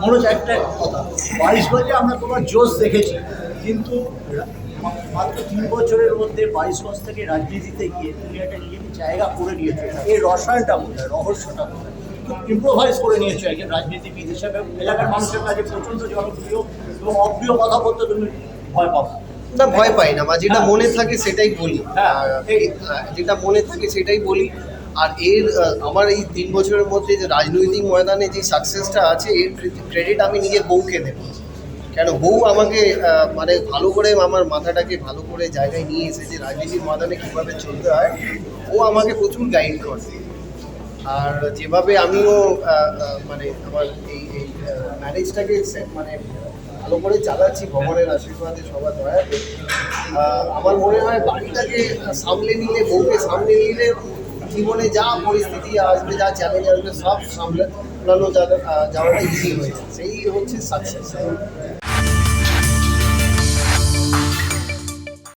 মনোজ একটা কথা। বাইশ গজে আমরা তোমার জোশ দেখেছি কিন্তু মাত্র তিন বছরের মধ্যে বাইশ গজ থেকে রাজনীতিতে গিয়ে তুমি একটা নিজেকে জায়গা করে নিয়েছো। এই রসায়নটা বোঝায় রহস্যটা বোঝায় ইম্প্রোভাইজ করে নিয়েছো একজন রাজনীতিবিদ হিসেবে এলাকার মানুষের কাছে প্রচণ্ড জনপ্রিয় এবং অপ্রিয় কথা বলতে তুমি ভয় পাবো না ভয় পাই না বা যেটা মনে থাকে সেটাই বলি। হ্যাঁ। যেটা মনে থাকে সেটাই বলি। আর এর আমার এই তিন বছরের মধ্যে যে রাজনৈতিক ময়দানে যে সাকসেসটা আছে এর ক্রেডিট আমি নিজের বউকে দেব। কেন? বউ আমাকে মানে ভালো করে আমার মাথাটাকে ভালো করে জায়গায় নিয়ে এসেছে রাজনীতির ময়দানে কীভাবে চলতে হয় ও আমাকে প্রচুর গাইড করে। আর যেভাবে আমিও মানে আমার এই এই ম্যারেজটাকে মানে ভালো করে চালাচ্ছি ভগবানের আশীর্বাদে সবার আহ, আমার মনে হয় বাড়িটাকে সামলে নিলে বউকে সামলে নিলে জীবনে যা পরিস্থিতি আসবে যা চ্যালেঞ্জ আসবে, সব সামলানো যাওয়াটা ইজি হয়ে যায় সেই হচ্ছে সাকসেস